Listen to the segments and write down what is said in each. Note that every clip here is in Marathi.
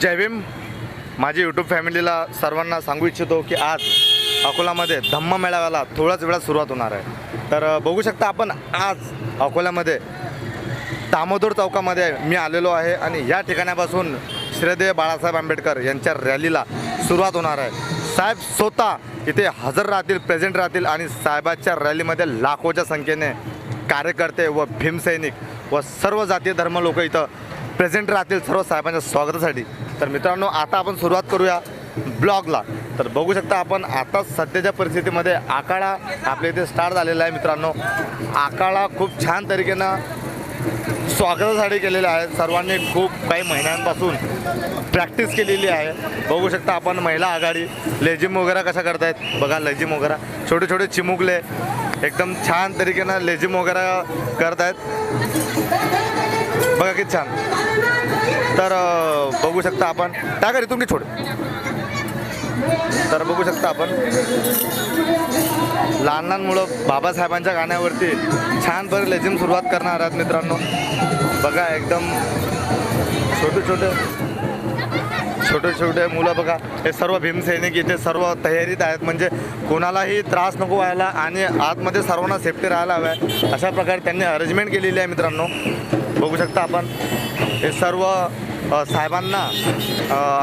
जय भीम. माझी यूट्यूब फॅमिलीला सर्वांना सांगू इच्छितो की आज अकोलामध्ये धम्म मेळाव्याला थोड्याच वेळात सुरुवात होणार आहे. तर बघू शकता आपण आज अकोल्यामध्ये दामोदर चौकामध्ये मी आलेलो आहे आणि या ठिकाणापासून श्रीदेव बाळासाहेब आंबेडकर यांच्या रॅलीला सुरुवात होणार आहे. साहेब स्वतः इथे हजर राहतील प्रेझेंट राहतील आणि साहेबाच्या रॅलीमध्ये लाखोच्या संख्येने कार्यकर्ते व भीमसैनिक व सर्व जातीय धर्म लोक इथं प्रेझेंट राहतील सर्व साहेबांच्या स्वागतासाठी. तर मित्रांनो आता आपण सुरुवात करूया ब्लॉगला. तर बघू शकता आपण आता सध्याच्या परिस्थितीमध्ये आकाळा आपल्या इथे स्टार्ट झालेला आहे मित्रांनो. आकाळा खूप छान तरीकेनं स्वागतासाठी केलेलं आहे. सर्वांनी खूप काही महिन्यांपासून प्रॅक्टिस केलेली आहे. बघू शकता आपण महिला आघाडी लेझिम वगैरे कशा करतायत? बघा लेझिम वगैरे. छोटे छोटे चिमुकले एकदम छान तरीकेनं लेझिम वगैरे करतायत. बघा किती छान. तर बघू शकता आपण. काय घरी तुम्ही छोड तर बघू शकता आपण. लहान लहान मुलं बाबासाहेबांच्या गाण्यावरती छान बरं लेझिम सुरुवात करणार आहात मित्रांनो. बघा एकदम छोटे छोटे छोटे छोटे मुलं बघा. हे सर्व भीमसैनिक इथे सर्व तयारीत आहेत. म्हणजे कोणालाही त्रास नको व्हायला आणि आतमध्ये सर्वांना सेफ्टी राहायला हव्या. अशा प्रकारे त्यांनी अरेंजमेंट केलेली आहे मित्रांनो. बघू शकता आपण. हे सर्व साहेबांना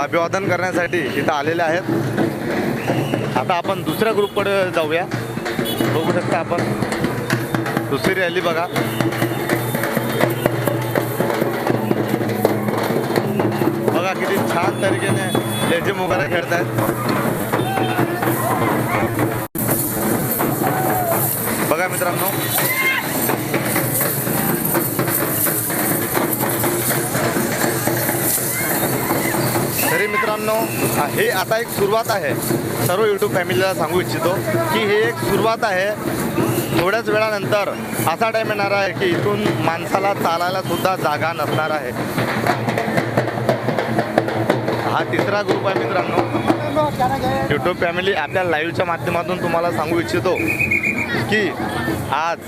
अभिवादन करण्यासाठी इथं आलेले आहेत. आता आपण दुसऱ्या ग्रुपकडे जाऊया. बघू शकता आपण. दुसरी रॅली बघा. बघा किती छान तरीकेने लेझिम वगैरे खेळतायत. बघा मित्रांनो तरी मित्रांनो हे आता एक सुरुवात आहे. सर्व यूट्यूब फॅमिलीला सांगू इच्छितो की हे एक सुरुवात आहे. थोड्याच वेळानंतर असा टाईम येणार आहे की इथून माणसाला चालायला सुद्धा जागा नसणार आहे. हा तिसरा ग्रुप आहे मित्रांनो. यूट्यूब फॅमिली आपल्या लाईव्हच्या माध्यमातून तुम्हाला सांगू इच्छितो की आज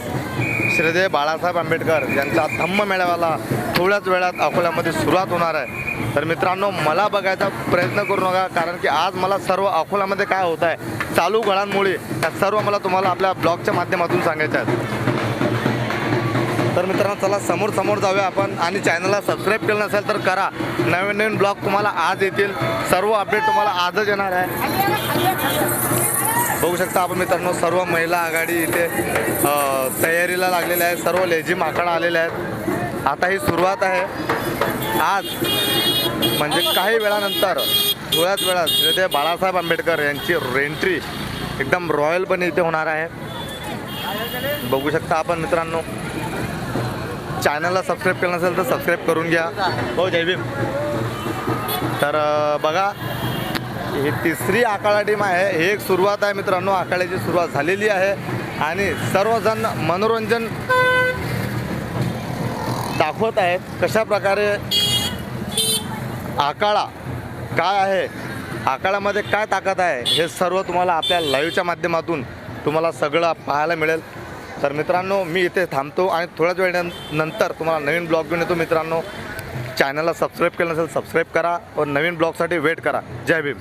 श्रीदेव बाळासाहेब आंबेडकर यांचा धम्म मेळाव्याला थोड्याच वेळात अकोल्यामध्ये सुरुवात होणार आहे. तर मित्रांनो मला बघायचा प्रयत्न करू नका कारण की आज मला सर्व अकोल्यामध्ये काय होत आहे चालू घडांमुळे त्या सर्व मला तुम्हाला आपल्या ब्लॉगच्या माध्यमातून सांगायच्या आहेत. तर मित्रांनो चला समोर समोर जाऊया आपण. आणि चॅनलला सबस्क्राईब केलं नसेल तर करा. नवीन नवीन ब्लॉग तुम्हाला आज येतील. सर्व अपडेट तुम्हाला आजच येणार आहे. बघू शकता आपण मित्रांनो सर्व महिला आघाडी इथे तयारीला लागलेल्या आहेत. सर्व लेझी माकड आलेले आहेत. आता ही सुरुवात आहे. आज म्हणजे काही वेळानंतर थोड्याच वेळात श्रीदेव बाळासाहेब आंबेडकर यांची रेंट्री एकदम रॉयलपणे इथे होणार आहे. बघू शकता आपण मित्रांनो. चॅनलला सबस्क्राईब केलं नसेल तर सबस्क्राईब करून घ्या. हो जय भीम. तर बघा ही तिसरी आकाळा टीम आहे. ही एक सुरुवात आहे मित्रांनो. आखाड्याची सुरुवात झालेली आहे. आणि सर्वजण मनोरंजन दाखवत आहेत. कशा प्रकारे आकाळा काय आहे? आकाळामध्ये काय ताकद आहे? हे सर्व तुम्हाला आपल्या लाईव्हच्या माध्यमातून तुम्हाला सगळं पाहायला मिळेल. तर मित्रांनो मी इथे थांबतो आणि थोड्याच वेळानंतर तुम्हाला नवीन ब्लॉग घेऊन येतो मित्रांनो. चॅनलला सबस्क्राईब केलं नसेल सबस्क्राईब करा व नवीन ब्लॉगसाठी वेट करा. जय भीम.